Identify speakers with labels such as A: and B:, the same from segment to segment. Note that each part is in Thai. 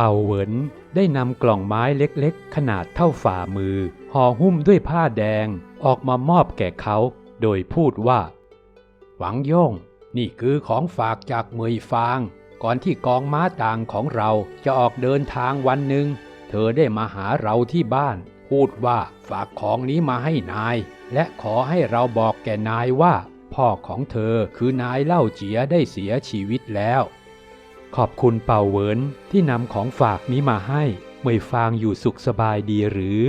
A: เป่าเหวินได้นำกล่องไม้เล็กๆ ขนาดเท่าฝ่ามือห่อหุ้มด้วยผ้าแดงออกมามอบแก่เขา โดยพูดว่า หวังย่ง นี่คือของฝากจากเมยฟาง ก่อนที่กองม้าต่างของเราจะออกเดินทางวันหนึ่ง เธอได้มาหาเราที่บ้าน พูดว่าฝากของนี้มาให้นาย และขอให้เราบอกแก่นายว่า พ่อของเธอคือนายเล่าเจียได้เสียชีวิตแล้ว ขอบคุณเป่าเวินที่นำของฝากนี้มาให้เมยฟางอยู่สุขสบายดีหรือ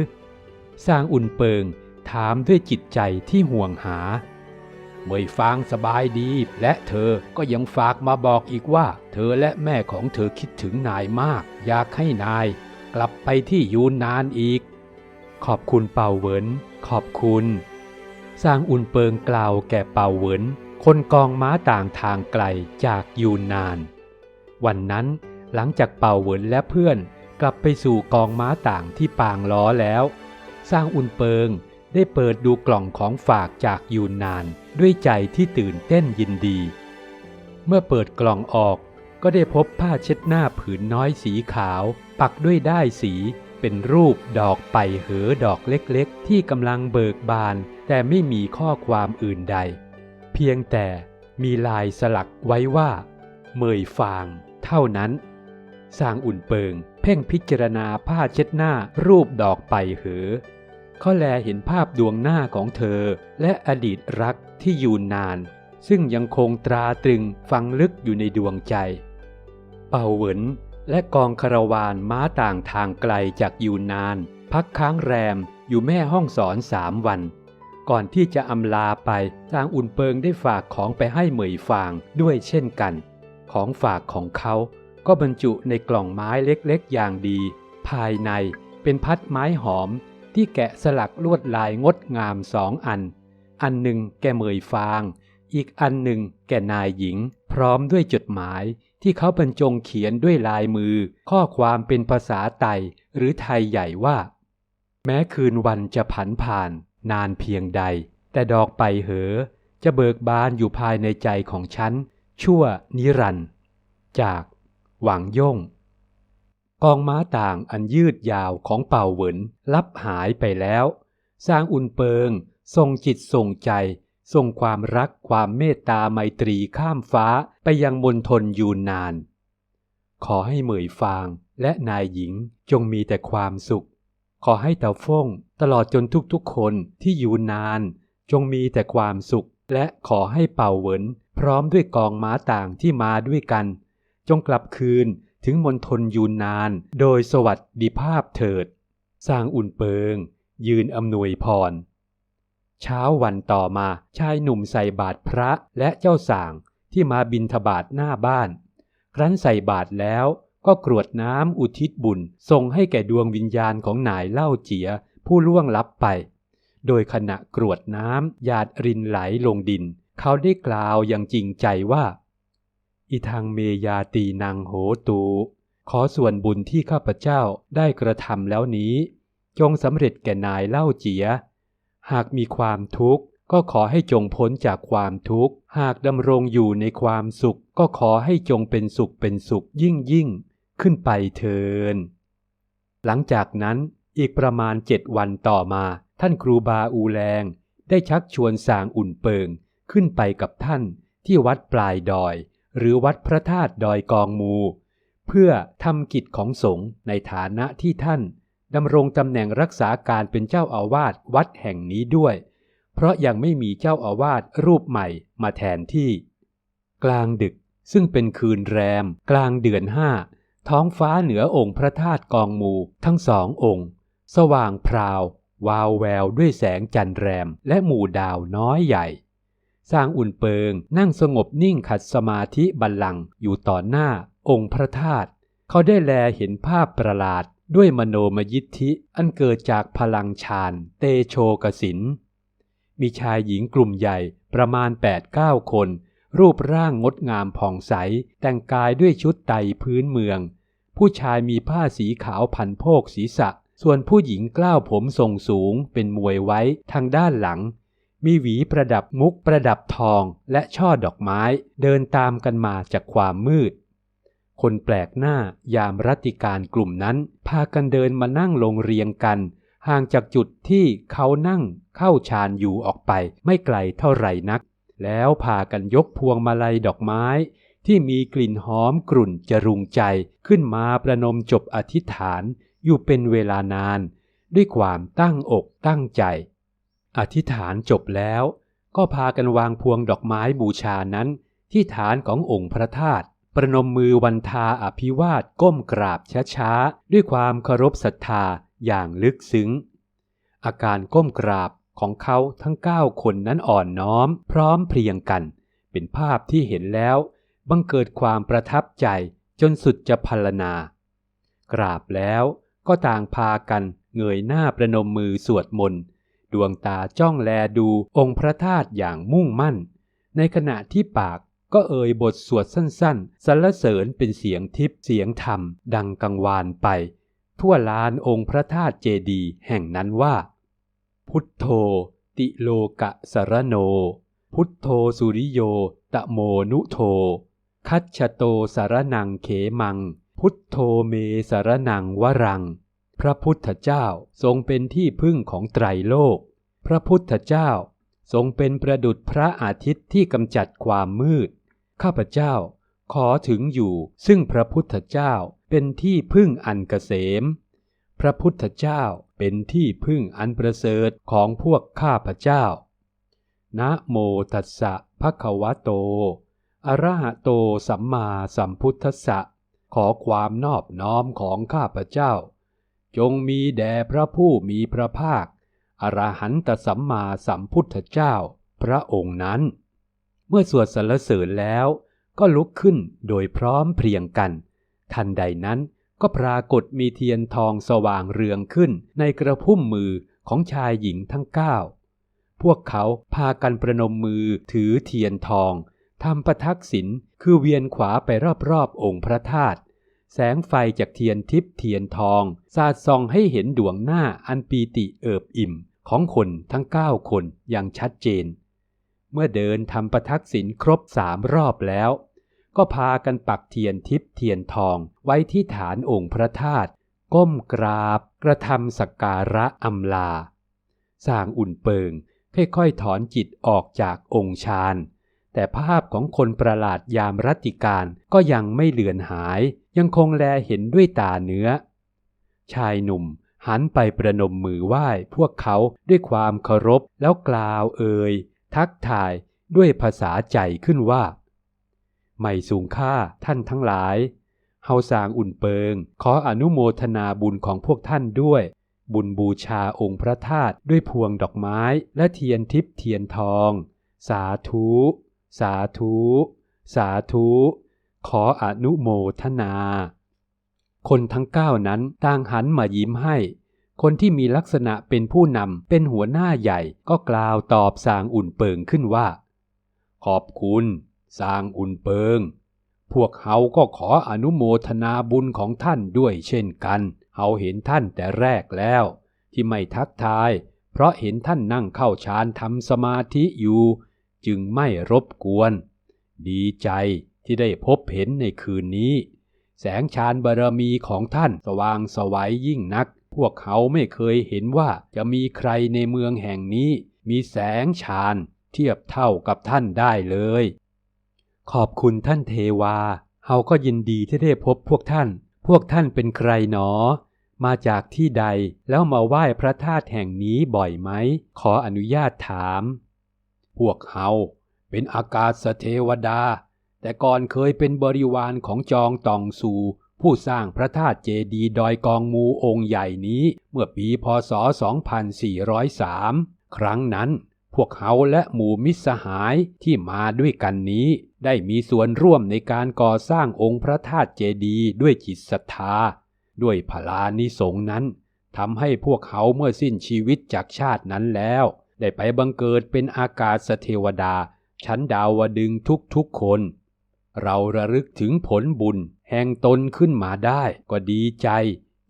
A: สร้างอุ่นเปิงถามด้วยจิตใจที่ห่วงหา เมยฟางสบายดี และเธอก็ยังฝากมาบอกอีกว่า เธอและแม่ของเธอคิดถึงนายมาก อยากให้นาย กลับไปที่ยูนนานอีก ขอบคุณเป่าเวินขอบคุณ สร้างอุ่นเปิงกล่าวแก่เป่าเวินคนกองม้าต่างทางไกลจากยูนนาน วันนั้นหลังจากเป่าเหวินและเพื่อนกลับไปสู่กองม้าต่างที่ปางล้อแล้ว สร้างอุ่นเปิงได้เปิดดูกล่องของฝากจากยูนนานด้วยใจที่ตื่นเต้นยินดี เมื่อเปิดกล่องออกก็ได้พบผ้าเช็ดหน้าผืนน้อยสีขาว ปักด้วยด้ายสีเป็นรูปดอกไปเหอดอกเล็กๆ ที่กำลังเบิกบาน แต่ไม่มีข้อความอื่นใด เพียงแต่มีลายสลักไว้ว่า เมยฟาง เท่านั้นสร้างอุ่นเปิง เพ่งพิจารณาผ้าเช็ดหน้ารูปดอกไปเหอเขาแลเห็นภาพดวงหน้าของเธอ และอดีตรักที่อยู่นาน ซึ่งยังคงตราตรึงฝังลึกอยู่ในดวงใจ เป่าเหวินและกองคาราวานม้าต่างทางไกลจากยูนนาน พักค้างแรมอยู่แม่ห้องสอนสามวัน ก่อนที่จะอำลาไปทางอุ่นเปิงได้ฝากของไปให้เหมยฟางด้วยเช่นกัน ของฝากของเขา ก็บรรจุในกล่องไม้เล็กๆ อย่างดี ภายในเป็นพัดไม้หอมที่แกะสลักลวดลายงดงามสองอัน อันหนึ่งแก่เมยฟาง อีกอันหนึ่งแก่นายหญิง พร้อมด้วยจดหมายที่เขาบรรจงเขียนด้วยลายมือ ข้อความเป็นภาษาไตหรือไทยใหญ่ว่า แม้คืนวันจะผันผ่านนานเพียงใด แต่ดอกไปเหอ จะเบิกบานอยู่ภายในใจของฉัน ชั่วนิรันด์จากหวังย่ง กองม้าต่างอันยืดยาวของเป่าเหวินลับหายไปแล้ว สร้างอุ่นเปิงทรงจิตทรงใจทรงความรักความเมตตาไมตรีข้ามฟ้าไปยังมณฑลยูนนาน ขอให้เหมยฟางและนายหญิงจงมีแต่ความสุข ขอให้เต่าฟ่งตลอดจนทุกๆคนที่อยู่นาน จงมีแต่ความสุข และขอให้เป่าเหวิน พร้อมด้วยกองม้าต่างที่มาด้วยกัน จงกลับคืนถึงมณฑลยูนนาน โดยสวัสดิภาพเถิด สร้างอุ่นเปิง ยืนอำนวยพร เช้าวันต่อมาชายหนุ่มใส่บาตรพระและเจ้าสางที่มาบินทบาทหน้าบ้าน ครั้นใส่บาตรแล้วก็กรวดน้ำอุทิศบุญส่งให้แก่ดวงวิญญาณของนายเล่าเจียผู้ล่วงลับไป โดยขณะกรวดน้ำหยาดรินไหลลงดิน เขาได้กล่าวอย่างจริงใจว่า อิทังเมยาตีนางโหตู ขอส่วนบุญที่ข้าพเจ้าได้กระทำแล้วนี้ จงสำเร็จแก่นายเล่าเจีย หากมีความทุกข์ก็ขอให้จงพ้นจากความทุกข์ หากดำรงอยู่ในความสุข ก็ขอให้จงเป็นสุขเป็นสุขยิ่งยิ่ง ขึ้นไปเทิน หลังจากนั้นอีกประมาณเจ็ดวันต่อมา ท่านครูบาอูแรง ได้ชักชวนสางอุ่นเปิง ขึ้นไปกับท่านที่วัดปลายดอย หรือวัดพระธาตุดอยกองมู เพื่อทำกิจของสงฆ์ในฐานะที่ท่านดำรงตำแหน่งรักษาการเป็นเจ้าอาวาสวัดแห่งนี้ด้วย เพราะยังไม่มีเจ้าอาวาสรูปใหม่มาแทนที่ กลางดึกซึ่งเป็นคืนแรม กลางเดือนห้าท้องฟ้าเหนือองค์พระธาตุกองมูทั้งสององค์ สว่างพราว วาวแววด้วยแสงจันทร์แรม และหมู่ดาวน้อยใหญ่ สร้างอุ่นเปิง นั่งสงบนิ่งขัดสมาธิบัลลังก์อยู่ต่อหน้า องค์พระธาตุเขาได้แลเห็นภาพประหลาดด้วยมโนมยิทธิอันเกิดจากพลังฌานเตโชกสิน มีชายหญิงกลุ่มใหญ่ประมาณ 8-9 คน รูปร่างงดงามผ่องใส แต่งกายด้วยชุดไตพื้นเมือง ผู้ชายมีผ้าสีขาวพันโพกศีรษะ ส่วนผู้หญิงกล้าวผมทรงสูงเป็นมวยไว้ทางด้านหลัง มีหวีประดับมุกประดับทองและช่อดอกไม้เดินตามกันมาจากความมืด คนแปลกหน้ายามรัติการกลุ่มนั้น พากันเดินมานั่งลงเรียงกัน ห่างจากจุดที่เขานั่งเข้าฌานอยู่ออกไปไม่ไกลเท่าไหร่นัก แล้วพากันยกพวงมาลัยดอกไม้ ที่มีกลิ่นหอมกรุ่นจรุงใจขึ้นมาประนมจบอธิษฐานอยู่เป็นเวลานาน ด้วยความตั้งอกตั้งใจ อธิษฐานจบแล้ว ก็พากันวางพวงดอกไม้บูชานั้น ที่ฐานขององค์พระธาตุประนมมือวันทาอภิวาทก้มกราบช้าๆ ด้วยความเคารพศรัทธาอย่างลึกซึ้ง อาการก้มกราบของเขาทั้งเก้าคนนั้นอ่อนน้อม พร้อมเพรียงกัน เป็นภาพที่เห็นแล้ว บังเกิดความประทับใจจนสุดจะพรรณนา กราบแล้วก็ต่างพากันเงยหน้าประนมมือสวดมนต์ ดวงตาจ้องแลดูองค์พระธาตุอย่างมุ่งมั่น ในขณะที่ปากก็เอ่ยบทสวดสั้นๆสรรเสริญเป็นเสียงทิพย์เสียงธรรม ดังกังวานไป ทั่วลานองค์พระธาตุเจดีย์แห่งนั้นว่า พุทโธ ติโลกะสรโน พุทโธสุริโย ตะโมนุโธ คัจฉโตสารนังเขมัง พุทโธเมสารนังวรัง พระพุทธเจ้าทรงเป็นที่พึ่งของไตรโลก พระพุทธเจ้าทรงเป็นประดุจพระอาทิตย์ที่กำจัดความมืด ข้าพเจ้าขอถึงอยู่ซึ่งพระพุทธเจ้าเป็นที่พึ่งอันเกษม พระพุทธเจ้าเป็นที่พึ่งอันประเสริฐของพวกข้าพเจ้า นะโมตัสสะภะคะวะโต อะระหะโตสัมมาสัมพุทธัสสะ ขอความนอบน้อมของข้าพเจ้า จงมีแด่พระผู้มีพระภาค อรหันตสัมมาสัมพุทธเจ้า พระองค์นั้น เมื่อสวดสรรเสริญแล้วก็ลุกขึ้นโดยพร้อมเพรียงกัน ทันใดนั้นก็ปรากฏมีเทียนทองสว่างเรืองขึ้นในกระพุ่มมือของชายหญิงทั้งเก้าพวกเขาพากันประนมมือถือเทียนทองทำประทักษิณคือเวียนขวาไปรอบๆองค์พระธาตุ แสงไฟจากเทียนทิพย์เทียนทอง สาดส่องให้เห็นดวงหน้าอันปีติเอิบอิ่มของคนทั้งเก้าคนอย่างชัดเจน เมื่อเดินทำประทักษิณครบสามรอบแล้ว ก็พากันปักเทียนทิพย์เทียนทองไว้ที่ฐานองค์พระธาตุก้มกราบกระทำสักการะอำลา สร้างอุ่นเปิงค่อยๆถอนจิตออกจากองค์ฌาน แต่ภาพของคนประหลาดยามรัติการก็ยังไม่เลือนหาย ยังคงแลเห็นด้วยตาเนื้อ ชายหนุ่มหันไปประนมมือไหว้พวกเขาด้วยความเคารพแล้วกล่าวเอ่ยทักทายด้วยภาษาใจขึ้นว่า ไม่สูงค่าท่านทั้งหลาย เฮาสางอุ่นเปิง ขออนุโมทนาบุญของพวกท่านด้วย บุญบูชาองค์พระธาตุด้วยพวงดอกไม้และเทียนทิพย์เทียนทอง สาธุ สาธุ สาธุ ขออนุโมทนา คนทั้งเก้านั้นต่างหันมายิ้มให้ คนที่มีลักษณะเป็นผู้นำเป็นหัวหน้าใหญ่ก็กล่าวตอบสางอุ่นเปิงขึ้นว่า ขอบคุณสางอุ่นเปิง พวกเฮาก็ขออนุโมทนาบุญของท่านด้วยเช่นกันเฮาเห็นท่านแต่แรกแล้ว ที่ไม่ทักทาย เพราะเห็นท่านนั่งเข้าฌานทำสมาธิอยู่ จึงไม่รบกวน ดีใจที่ได้พบเห็นในคืนนี้ แสงฌานบารมีของท่านสว่างสวัยยิ่งนัก พวกเขาไม่เคยเห็นว่าจะมีใครในเมืองแห่งนี้ มีแสงฌานเทียบเท่ากับท่านได้เลย ขอบคุณท่านเทวา เฮาก็ยินดีที่ได้พบพวกท่าน พวกท่านเป็นใครหนอ มาจากที่ใดแล้วมาไหว้พระธาตุแห่งนี้บ่อยไหม ขออนุญาตถาม พวกเฮาเป็นอากาศเทวดา แต่ก่อนเคยเป็นบริวารของจองตองสูผู้สร้างพระธาตุเจดีย์ดอยกองมูองค์ใหญ่นี้เมื่อปีพศ 2403 ครั้งนั้นพวกเขาและหมู่มิตรสหายที่มาด้วยกันนี้ ได้มีส่วนร่วมในการก่อสร้างองค์พระธาตุเจดีย์ด้วยจิตศรัทธา ด้วยพลานิสงนั้นทำให้พวกเขาเมื่อสิ้นชีวิตจากชาตินั้นแล้ว ได้ไปบังเกิดเป็นอากาศเทวดา ชั้นดาวดึงทุกๆคน เราระลึกถึงผลบุญแห่งตนขึ้นมาได้ก็ดีใจ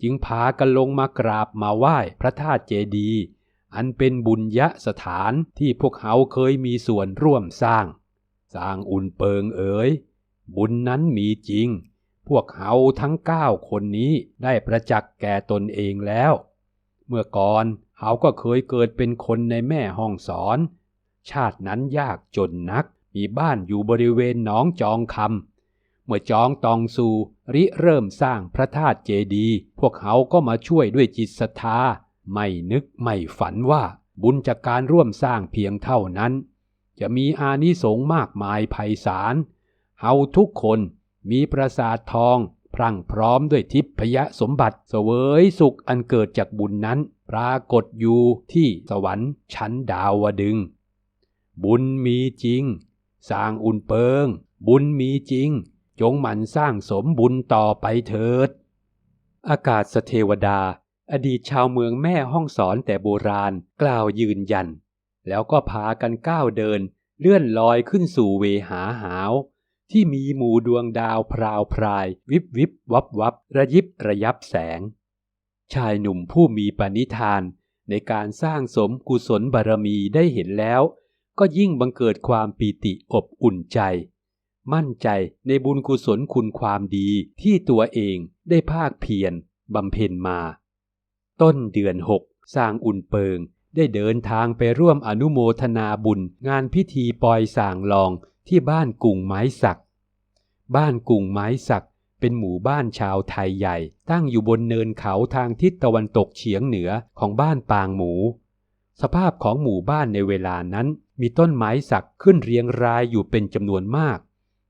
A: จึงพากันลงมากราบมาไหว้พระธาตุเจดีย์อันเป็นบุญยะสถานที่พวกเขาเคยมีส่วนร่วมสร้าง สร้างอุ่นเปิงเอ๋ย บุญนั้นมีจริง พวกเฮาทั้งเก้าคนนี้ได้ประจักษ์แก่ตนเองแล้ว เมื่อก่อน เฮาก็เคยเกิดเป็นคนในแม่ห้องสอน ชาตินั้นยากจนนัก มีบ้านอยู่บริเวณหนองจองคำ เมื่อจองตองซูริเริ่มสร้างพระธาตุเจดีย์พวกเขาก็มาช่วยด้วยจิตศรัทธา ไม่นึกไม่ฝันว่าบุญจากการร่วมสร้างเพียงเท่านั้น จะมีอานิสงส์มากมายไพศาล เฮาทุกคนมีประสาททองพรั่งพร้อมด้วยทิพยสมบัติเสวยสุขอันเกิดจากบุญนั้น ปรากฏอยู่ที่สวรรค์ชั้นดาวดึง บุญมีจริง สร้างอุ่นเปิง บุญมีจริง จงหมั่นสร้างสมบุญต่อไปเถิด อากาศสเทวดา อดีตชาวเมืองแม่ห้องสอนแต่โบราณกล่าวยืนยัน แล้วก็พากันก้าวเดิน เลื่อนลอยขึ้นสู่เวหาหาวที่มีหมู่ดวงดาวพราวพราย วิบวิบวับวับระยิบระยับแสง ชายหนุ่มผู้มีปณิธาน ในการสร้างสมกุศลบารมีได้เห็นแล้ว ก็ยิ่งบังเกิดความปีติอบอุ่นใจ มั่นใจในบุญกุศลคุณความดีที่ตัวเองได้ภาคเพียรบำเพ็ญมา ต้นเดือนหกสร้างอุ่นเปิงได้เดินทางไปร่วมอนุโมทนาบุญงานพิธีปอยสางลองที่บ้านกุ่งไม้สัก บ้านกุ่งไม้สัก เป็นหมู่บ้านชาวไทยใหญ่ ตั้งอยู่บนเนินเขาทางทิศตะวันตกเฉียงเหนือของบ้านปางหมู สภาพของหมู่บ้านในเวลานั้น มีต้นไม้สักขึ้นเรียงรายอยู่เป็นจำนวนมาก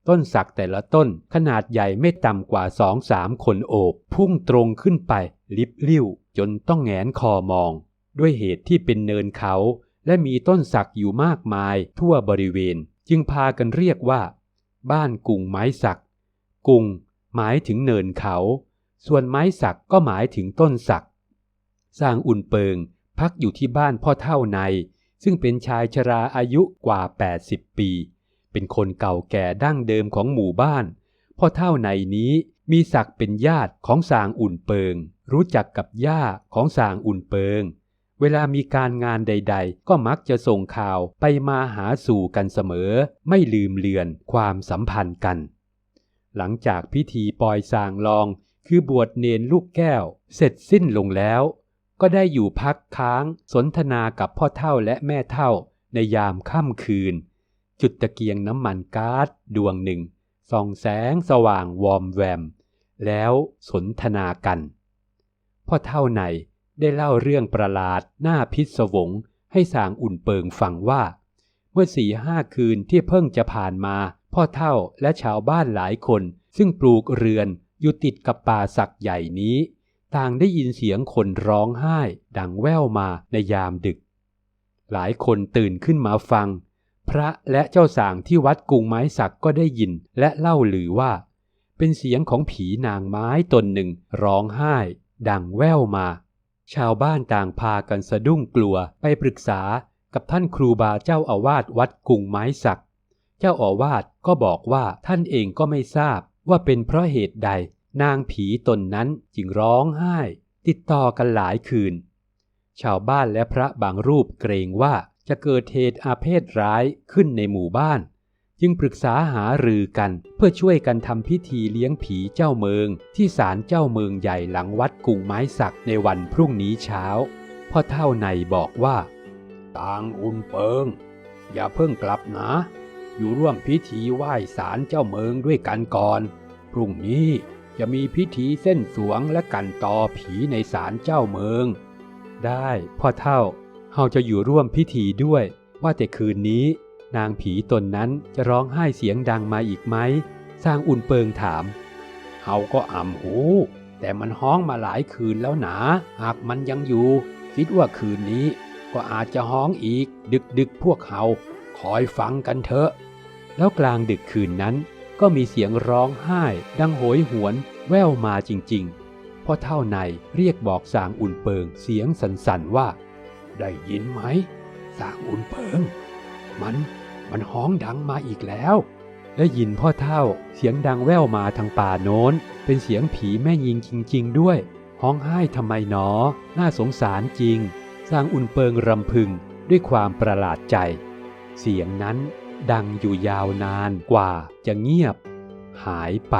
A: ต้นสักแต่ละต้นขนาดใหญ่ไม่ต่ำกว่าสองสามคนโอบ พุ่งตรงขึ้นไปลิบลิ่วจนต้องแงนคอมอง ด้วยเหตุที่เป็นเนินเขา และมีต้นสักอยู่มากมายทั่วบริเวณ จึงพากันเรียกว่า บ้านกุ่งไม้สัก กุ่ง หมายถึงเนินเขา ส่วนไม้สักก็หมายถึงต้นสัก สร้างอุ่นเปิงพักอยู่ที่บ้านพ่อเท่าใน ซึ่งเป็นชายชราอายุกว่า 80 ปี เป็นคนเก่าแก่ดั้งเดิมของหมู่บ้าน พ่อเท่าในนี้มีศักดิ์เป็นญาติของสางอุ่นเปิง รู้จักกับย่าของสางอุ่นเปิง เวลามีการงานใด ๆ ก็มักจะส่งข่าวไปมาหาสู่กันเสมอ ไม่ลืมเลือนความสัมพันธ์กัน หลังจากพิธีปอยสางลอง คือบวชเนนลูกแก้ว เสร็จสิ้นลงแล้ว ก็ได้อยู่พักค้างสนทนากับพ่อเท่าและแม่เท่าในยามค่ำคืน จุดตะเกียงน้ำมันก๊าซดวงหนึ่งส่องแสงสว่างวอมแวม แล้วสนทนากัน พ่อเท่าไหนได้เล่าเรื่องประหลาดหน้าพิศวงให้สางอุ่นเปิงฟังว่า เมื่อสี่ห้าคืนที่เพิ่งจะผ่านมา พ่อเท่าและชาวบ้านหลายคน ซึ่งปลูกเรือนอยู่ติดกับป่าสักใหญ่นี้ ต่างได้ยินเสียงคนร้องไห้ ดังแว่วมาในยามดึก หลายคนตื่นขึ้นมาฟัง พระและเจ้าสางที่วัดกุงไม้สักก็ได้ยินและเล่าลือว่า เป็นเสียงของผีนางไม้ตนหนึ่งร้องไห้ ดังแว่วมา ชาวบ้านต่างพากันสะดุ้งกลัวไปปรึกษากับท่านครูบาเจ้าอาวาสวัดกุงไม้สัก เจ้าอาวาสก็บอกว่าท่านเองก็ไม่ทราบว่าเป็นเพราะเหตุใดนางผีตนนั้นจึงร้องไห้ ติดต่อกันหลายคืน ชาวบ้านและพระบางรูปเกรงว่าจะเกิดเหตุอาเพศร้ายขึ้นในหมู่บ้าน จึงปรึกษาหารือกันเพื่อช่วยกันทำพิธีเลี้ยงผีเจ้าเมือง ที่ศาลเจ้าเมืองใหญ่หลังวัดกุงไม้สักในวันพรุ่งนี้เช้าพ่อเท่าในบอกว่า ต่างอุ่นเปิง อย่าเพิ่งกลับนะ อยู่ร่วมพิธีไหว้ศาลเจ้าเมืองด้วยกันก่อน พรุ่งนี้จะมีพิธีเส้นสวงและกันต่อผีในศาลเจ้าเมือง ได้พ่อเท่า เฮาจะอยู่ร่วมพิธีด้วย ว่าแต่คืนนี้ นางผีตนนั้นจะร้องไห้เสียงดังมาอีกไหม สร้างอุ่นเปิงถาม เฮาก็อ่ำหู แต่มันฮ้องมาหลายคืนแล้วหนา หากมันยังอยู่ คิดว่าคืนนี้ ก็อาจจะฮ้องอีก ดึกดึกพวกเฮาคอยฟังกันเถอะ แล้วกลางดึกคืนนั้น ก็มีเสียงร้องไห้ ดังโหยหวน แว่วมาจริงๆพ่อเท่าในเรียกบอกสางอุ่นเปิงเสียงสั่นๆว่า ได้ยินไหมสางอุ่นเปิง มันมันฮ้องดังมาอีกแล้ว ได้ยินพ่อเท่าเสียงดังแว่วมาทางป่าโน้น เป็นเสียงผีแม่ยิงจริง ๆ ด้วยฮ้องไห้ทำไมหนอ น่าสงสารจริง สร้างอุ่นเปิงรำพึงด้วยความประหลาดใจ เสียงนั้น ดังอยู่ยาวนานกว่าจะเงียบ หายไป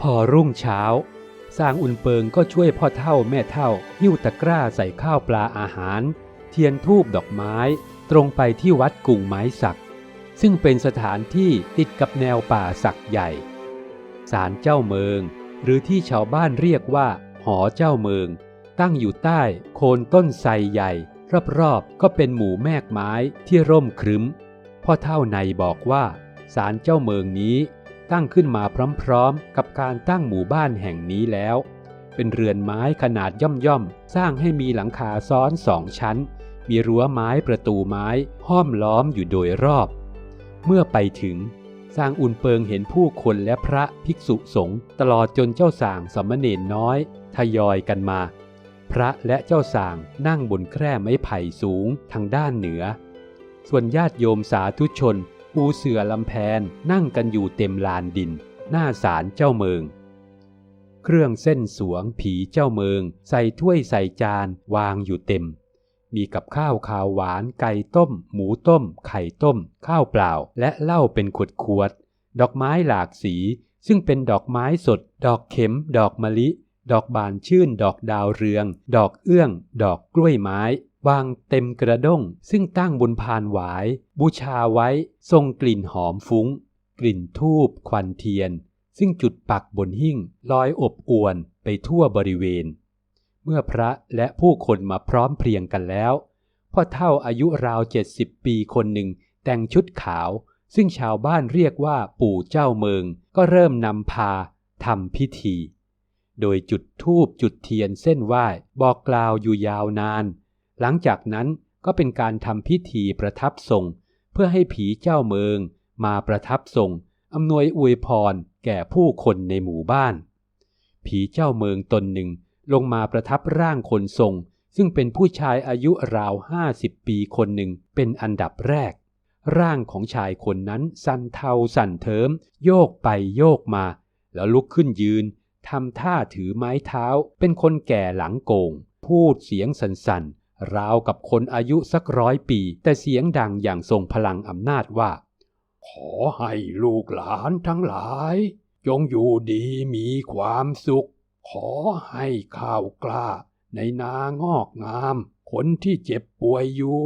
A: พอรุ่งเช้า สร้างอุ่นเปิงก็ช่วยพ่อเท่าแม่เท่า หิ้วตะกร้าใส่ข้าวปลาอาหาร เทียนธูปดอกไม้ ตรงไปที่วัดกุ่งไม้สัก ซึ่งเป็นสถานที่ติดกับแนวป่าสักใหญ่ศาลเจ้าเมือง หรือที่ชาวบ้านเรียกว่า หอเจ้าเมือง ตั้งอยู่ใต้โคนต้นไทรใหญ่ รอบๆก็เป็นหมู่แมกไม้ที่ร่มครึ้ม พ่อเท่าในบอกว่าศาลเจ้าเมืองนี้ตั้งขึ้นมาพร้อมๆ กับการตั้งหมู่บ้านแห่งนี้แล้ว เป็นเรือนไม้ขนาดย่อมๆ สร้างให้มีหลังคาซ้อนสองชั้น มีรั้วไม้ประตูไม้ห้อมล้อมอยู่โดยรอบ เมื่อไปถึงสร้างอุ่นเปิงเห็นผู้คนและพระภิกษุสงฆ์ตลอดจนเจ้าสางสมณเณรน้อย ทยอยกันมา พระและเจ้าสางนั่งบนแคร่ไม้ไผ่สูงทางด้านเหนือ ส่วนญาติโยมสาธุชนปูเสือลำแพนนั่งกันอยู่เต็มลานดิน หน้าศาลเจ้าเมือง เครื่องเส้นสวงผีเจ้าเมือง ใส่ถ้วยใส่จานวางอยู่เต็ม มีกับข้าวขาวหวานไก่ต้ม หมูต้ม ไข่ต้ม ข้าวเปล่า และเหล้าเป็นขวดขวดๆดอกไม้หลากสี ซึ่งเป็นดอกไม้สด ดอกเข็ม ดอกมะลิ ดอกบานชื่นดอกดาวเรือง ดอกเอื้อง ดอกกล้วยไม้ วางเต็มกระด้ง ซึ่งตั้งบนพานหวาย บูชาไว้ทรงกลิ่นหอมฟุ้ง กลิ่นทูบควันเทียน ซึ่งจุดปักบนหิ้งลอยอบอวนไปทั่วบริเวณ เมื่อพระและผู้คนมาพร้อมเพรียงกันแล้วพ่อเท่าอายุราวเจ็ดสิบปีคนหนึ่งแต่งชุดขาว ซึ่งชาวบ้านเรียกว่าปู่เจ้าเมืองก็เริ่มนำพาทำพิธี โดยจุดธูปจุดเทียนเส้นไหว้บอกกล่าวอยู่ยาวนาน หลังจากนั้นก็เป็นการทำพิธีประทับทรง เพื่อให้ผีเจ้าเมือง มาประทับทรงอำนวยอวยพรแก่ผู้คนในหมู่บ้าน ผีเจ้าเมืองตนหนึ่งลงมาประทับร่างคนทรง ซึ่งเป็นผู้ชายอายุราวห้าสิบปีคนหนึ่งเป็นอันดับแรก ร่างของชายคนนั้นสั่นเทาสั่นเทิม โยกไปโยกมา แล้วลุกขึ้นยืน ทำท่าถือไม้เท้า เป็นคนแก่หลังโกง พูดเสียงสั่นๆ ราวกับคนอายุสักร้อยปี แต่เสียงดังอย่างทรงพลังอำนาจว่า ขอให้ลูกหลานทั้งหลาย จงอยู่ดีมีความสุข ขอให้ข้าวกล้า ในนางอกงาม คนที่เจ็บป่วยอยู่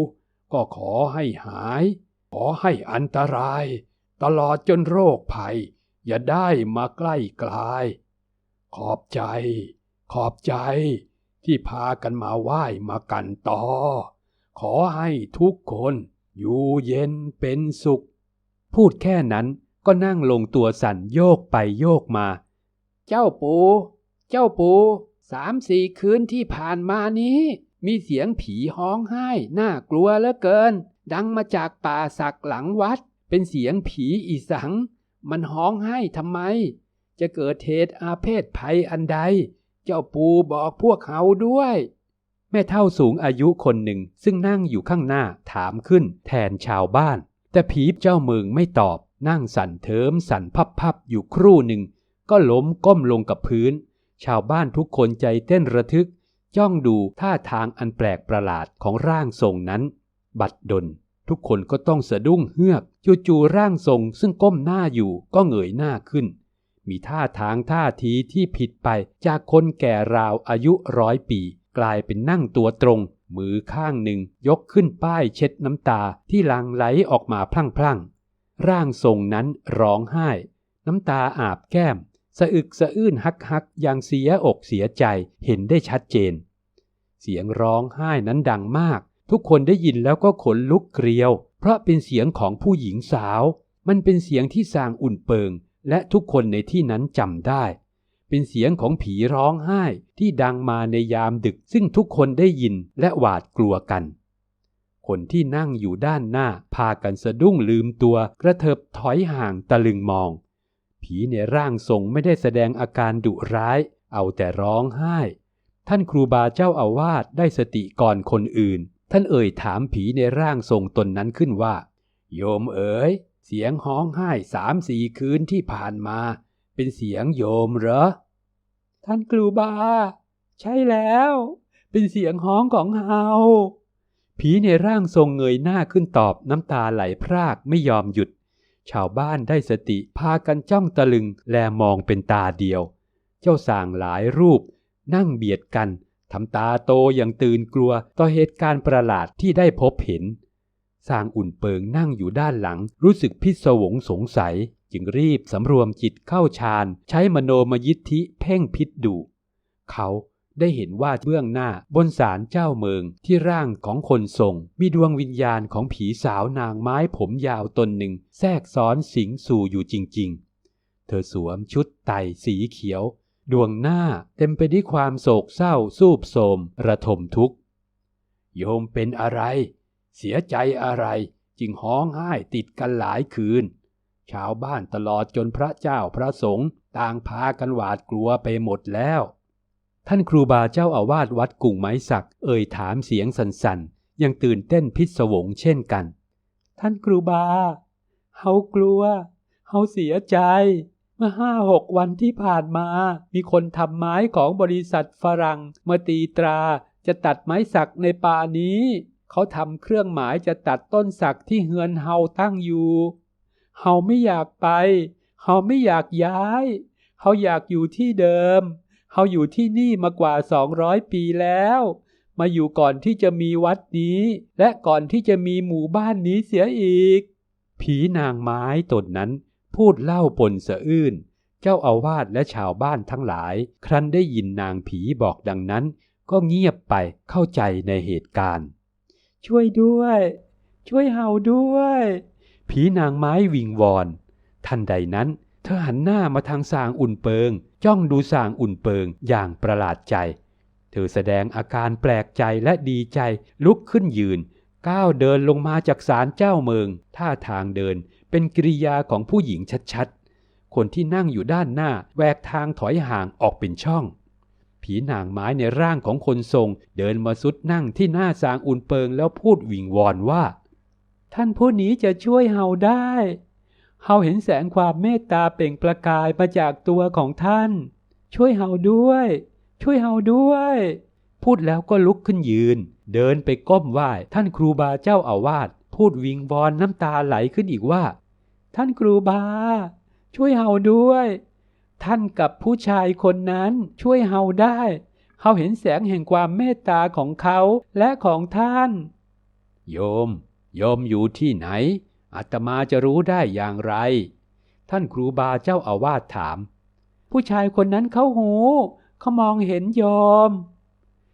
A: ก็ขอให้หาย ขอให้อันตราย ตลอดจนโรคภัย อย่าได้มาใกล้กลาย ขอบใจ ขอบใจ ที่พากันมาไหว้มากันต่อ ขอให้ทุกคนอยู่เย็นเป็นสุข พูดแค่นั้นก็นั่งลงตัวสั่นโยกไปโยกมา เจ้าปู เจ้าปูสามสี่คืนที่ผ่านมานี้ มีเสียงผีห้องไห้ น่ากลัวเหลือเกิน ดังมาจากป่าสักหลังวัด เป็นเสียงผีอีสัง มันห้องไห้ทำไม จะเกิดเหตุอาเพศภัยอันใด เจ้าปูบอกพวกเขาด้วย แม่เท่าสูงอายุคนหนึ่งซึ่งนั่งอยู่ข้างหน้าถามขึ้นแทนชาวบ้าน แต่ผีเจ้าเมืองไม่ตอบนั่งสั่นเทิมสั่นพับพับๆอยู่ครู่หนึ่ง ก็ล้มก้มลงกับพื้น ชาวบ้านทุกคนใจเต้นระทึก จ้องดูท่าทางอันแปลกประหลาดของร่างทรงนั้น บัดดล ทุกคนก็ต้องสะดุ้งเฮือกจู่ๆร่างทรงซึ่งก้มหน้าอยู่ก็เงยหน้าขึ้น มีท่าทางท่าทีที่ผิดไปจากคนแก่ราวอายุร้อยปี กลายเป็นนั่งตัวตรง มือข้างหนึ่งยกขึ้นป้ายเช็ดน้ำตาที่ลังไหลออกมาพลั่งๆ ร่างทรงนั้นร้องไห้ น้ำตาอาบแก้ม สะอึกสะอื้นฮักฮักอย่างเสียอกเสียใจเห็นได้ชัดเจน เสียงร้องไห้นั้นดังมาก ทุกคนได้ยินแล้วก็ขนลุกเกลียว เพราะเป็นเสียงของผู้หญิงสาว มันเป็นเสียงที่สร้างอุ่นเปิง และทุกคนในที่นั้นจำได้ เป็นเสียงของผีร้องไห้ที่ดังมาในยามดึก ซึ่งทุกคนได้ยินและหวาดกลัวกัน คนที่นั่งอยู่ด้านหน้าพากันสะดุ้งลืมตัวกระเถิบถอยห่างตะลึงมอง ผีในร่างทรงไม่ได้แสดงอาการดุร้าย เอาแต่ร้องไห้ ท่านครูบาเจ้าอาวาสได้สติก่อนคนอื่น ท่านเอ่ยถามผีในร่างทรงตนนั้นขึ้นว่า โยมเอ๋ย เสียงห้องไห้สามสี่คืนที่ผ่านมา เป็นเสียงโยมเหรอ ท่านครูบา ใช่แล้ว เป็นเสียงห้องของเฮาผีในร่างทรงเงยหน้าขึ้นตอบน้ำตาไหลพรากไม่ยอมหยุด ชาวบ้านได้สติพากันจ้องตะลึงแลมองเป็นตาเดียว เจ้าสางหลายรูป นั่งเบียดกันทำตาโตอย่างตื่นกลัวต่อเหตุการณ์ประหลาดที่ได้พบเห็น สางอุ่นเปิงนั่งอยู่ด้านหลัง รู้สึกพิศวงสงสัย จึงรีบสำรวมจิตเข้าฌาน ใช้มโนมยิทธิเพ่งพิษดู เขาได้เห็นว่าเบื้องหน้าบนศาลเจ้าเมืองที่ร่างของคนทรง มีดวงวิญญาณของผีสาวนางไม้ผมยาวตนหนึ่ง แทรกซ้อนสิงสู่อยู่จริง ๆ เธอสวมชุดไต่สีเขียว ดวงหน้าเต็มไปด้วยความโศกเศร้าสูบโทมระทมทุกข์โยมเป็นอะไร เสียใจอะไรจึงห้องไห้ติดกันหลายคืน ชาวบ้านตลอดจนพระเจ้าพระสงฆ์ต่างพากันหวาดกลัวไปหมดแล้ว ท่านครูบาเจ้าอาวาสวัดกุ่งไม้สัก เอ่ยถามเสียงสันๆยังตื่นเต้นพิศวงเช่นกัน ท่านครูบา เฮากลัว เฮาเสียใจ เมื่อห้าหกวันที่ผ่านมา มีคนทำไม้ของบริษัทฝรั่งมาตีตราจะตัดไม้สักในป่านี้ เขาทำเครื่องหมายจะตัดต้นสักที่เฮือนเฮาตั้งอยู่ เฮาไม่อยากไป เฮาไม่อยากย้าย เฮาอยากอยู่ที่เดิม เฮาอยู่ที่นี่มากว่าสองร้อยปีแล้ว มาอยู่ก่อนที่จะมีวัดนี้ และก่อนที่จะมีหมู่บ้านนี้เสียอีก ผีนางไม้ตนนั้น พูดเล่าปนสะอื้น เจ้าอาวาสและชาวบ้านทั้งหลาย ครั้นได้ยินนางผีบอกดังนั้น ก็เงียบไปเข้าใจในเหตุการณ์ ช่วยด้วย ช่วยเฮาด้วย ผีนางไม้วิงวอน ทันใดนั้น เธอหันหน้ามาทางสางอุ่นเปิง จ้องดูสางอุ่นเปิงอย่างประหลาดใจ เธอแสดงอาการแปลกใจและดีใจลุกขึ้นยืน ก้าวเดินลงมาจากศาลเจ้าเมือง ท่าทางเดินเป็นกิริยาของผู้หญิงชัดๆ คนที่นั่งอยู่ด้านหน้าแหวกทางถอยห่างออกเป็นช่อง ผีนางไม้ในร่างของคนทรง เดินมาสุดนั่งที่หน้าสางอุ่นเปิงแล้วพูดวิงวอนว่า ท่านผู้นี้จะช่วยเฮาได้ เฮาเห็นแสงความเมตตาเปล่งประกายมาจากตัวของท่าน ช่วยเฮาด้วย ช่วยเฮาด้วย พูดแล้วก็ลุกขึ้นยืน เดินไปก้มไหว้ท่านครูบาเจ้าอาวาสพูดวิงวอนน้ำตาไหลขึ้นอีกว่า ท่านครูบา ช่วยเฮาด้วย ท่านกับผู้ชายคนนั้นช่วยเฮาได้เฮาเห็นแสงแห่งความเมตตาของเขาและของท่าน โยม โยมอยู่ที่ไหนอาตมาจะรู้ได้อย่างไร ท่านครูบาเจ้าอาวาสถาม ผู้ชายคนนั้นเขาหูเขามองเห็นโยม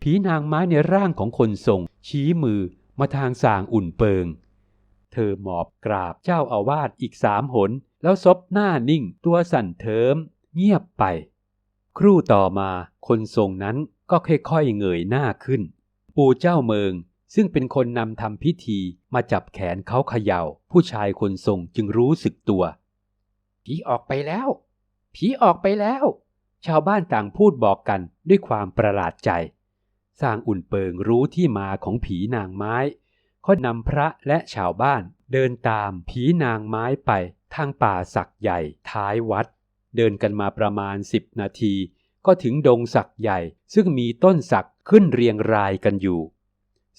A: ผีนางไม้ในร่างของคนทรง ชี้มือมาทางสางอุ่นเปิง เธอหมอบกราบเจ้าอาวาสอีกสามหน แล้วซบหน้านิ่งตัวสั่นเทิม เงียบไป ครู่ต่อมาคนทรงนั้นก็ค่อยๆเงยหน้าขึ้น ปู่เจ้าเมืองซึ่งเป็นคนนำทำพิธีมาจับแขนเขาเขยา่า ผู้ชายคนทรงจึงรู้สึกตัว ผีออกไปแล้ว ผีออกไปแล้ว ชาวบ้านต่างพูดบอกกันด้วยความประหลาดใจ สร้างอุ่นเปิงรู้ที่มาของผีนางไม้เขานำพระและชาวบ้านเดินตามผีนางไม้ไปทางป่าสักใหญ่ท้ายวัด เดินกันมาประมาณสิบนาที ก็ถึงดงสักใหญ่ ซึ่งมีต้นสักขึ้นเรียงรายกันอยู่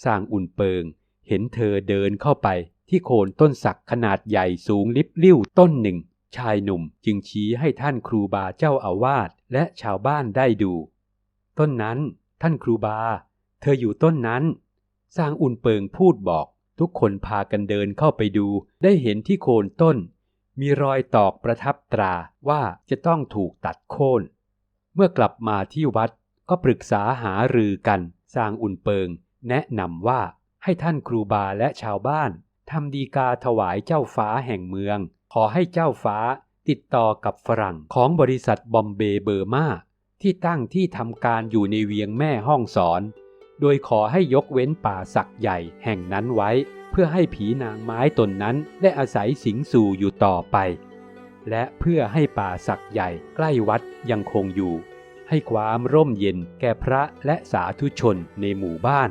A: สร้างอุ่นเปิง เห็นเธอเดินเข้าไปที่โคนต้นสักขนาดใหญ่สูงลิบลิ่วต้นหนึ่ง ชายหนุ่มจึงชี้ให้ท่านครูบาเจ้าอาวาสและชาวบ้านได้ดู ต้นนั้นท่านครูบา เธออยู่ต้นนั้น สร้างอุ่นเปิงพูดบอก ทุกคนพากันเดินเข้าไปดู ได้เห็นที่โคนต้น มีรอยตอกประทับตราว่าจะต้องถูกตัดโค่น เมื่อกลับมาที่วัดก็ปรึกษาหารือกันสร้างอุ่นเปิง แนะนำว่าให้ท่านครูบาและชาวบ้านทำดีกาถวายเจ้าฟ้าแห่งเมือง ขอให้เจ้าฟ้าติดต่อกับฝรั่งของบริษัทบอมเบย์เบอร์มาที่ตั้งที่ทำการอยู่ในเวียงแม่ห้องสอน โดยขอให้ยกเว้นป่าสักใหญ่แห่งนั้นไว้ เพื่อให้ผีนางไม้ตนนั้นได้อาศัยสิงสู่อยู่ต่อไป และเพื่อให้ป่าสักใหญ่ใกล้วัดยังคงอยู่ ให้ความร่มเย็นแก่พระและสาธุชนในหมู่บ้าน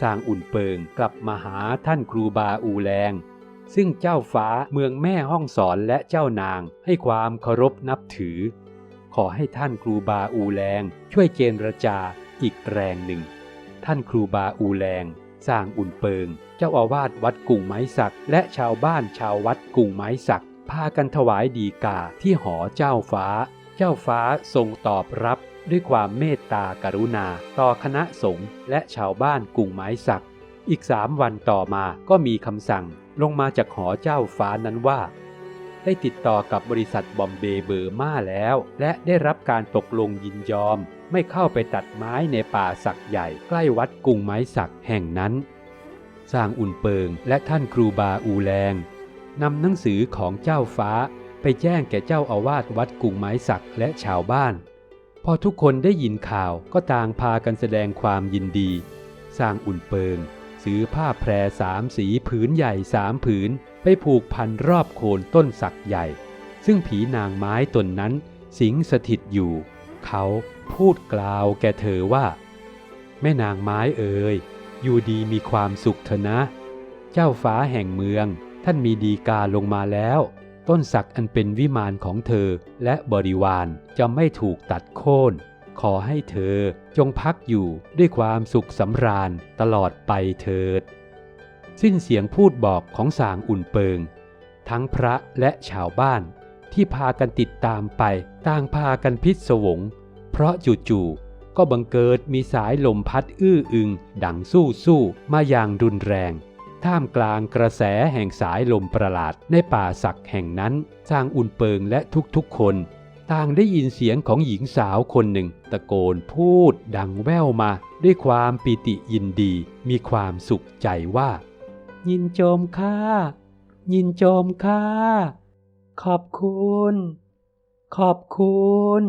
A: สร้างอุ่นเปิงกลับมาหาท่านครูบาอูแรงซึ่งเจ้าฟ้าเมืองแม่ห้องสอนและเจ้านางให้ความเคารพนับถือ ขอให้ท่านครูบาอูแรงช่วยเจรจาอีกแรงหนึ่ง ท่านครูบาอูแรง สร้างอุ่นเปิง เจ้าอาวาสวัดกุ่งไม้สัก และชาวบ้านชาววัดกุ่งไม้สัก พากันถวายดีกาที่หอเจ้าฟ้า เจ้าฟ้าทรงตอบรับด้วยความเมตตากรุณา ต่อคณะสงฆ์และชาวบ้านกุ่งไม้สัก อีกสามวันต่อมาก็มีคำสั่งลงมาจากหอเจ้าฟ้านั้นว่า ได้ติดต่อกับบริษัทบอมเบย์เบอร์มาแล้ว และได้รับการตกลงยินยอม ไม่เข้าไปตัดไม้ในป่าสักใหญ่ใกล้วัดกุงไม้สักแห่งนั้น สร้างอุ่นเปิงและท่านครูบาอูแลงนำหนังสือของเจ้าฟ้าไปแจ้งแก่เจ้าอาวาสวัดกุงไม้สักและชาวบ้าน พอทุกคนได้ยินข่าวก็ต่างพากันแสดงความยินดี สร้างอุ่นเปิงซื้อผ้าแพรสามสีผืนใหญ่สามผืนไปผูกพันรอบโคนต้นสักใหญ่ ซึ่งผีนางไม้ตนนั้นสิงสถิตอยู่ เขาพูดกล่าวแก่เธอว่า แม่นางไม้เอ่ยอยู่ดีมีความสุขเถอะนะ เจ้าฟ้าแห่งเมืองท่านมีดีกาลงมาแล้ว ต้นสักอันเป็นวิมานของเธอและบริวารจะไม่ถูกตัดโค่นขอให้เธอจงพักอยู่ด้วยความสุขสำราญตลอดไปเถิด สิ้นเสียงพูดบอกของสางอุ่นเปิง ทั้งพระและชาวบ้านที่พากันติดตามไปต่างพากันพิศวง เพราะจู่ๆก็บังเกิดมีสายลมพัดอื้ออึง ดังสู้สู้มาอย่างรุนแรง ท่ามกลางกระแสแห่งสายลมประหลาดในป่าสักแห่งนั้นสร้างอุ่นเปิงและทุกๆคนต่างได้ยินเสียงของหญิงสาวคนหนึ่ง ตะโกนพูดดังแว่วมาด้วยความปิติยินดี มีความสุขใจว่า ยินโจมค่ายินโจมค่าขอบคุณ ขอบคุณ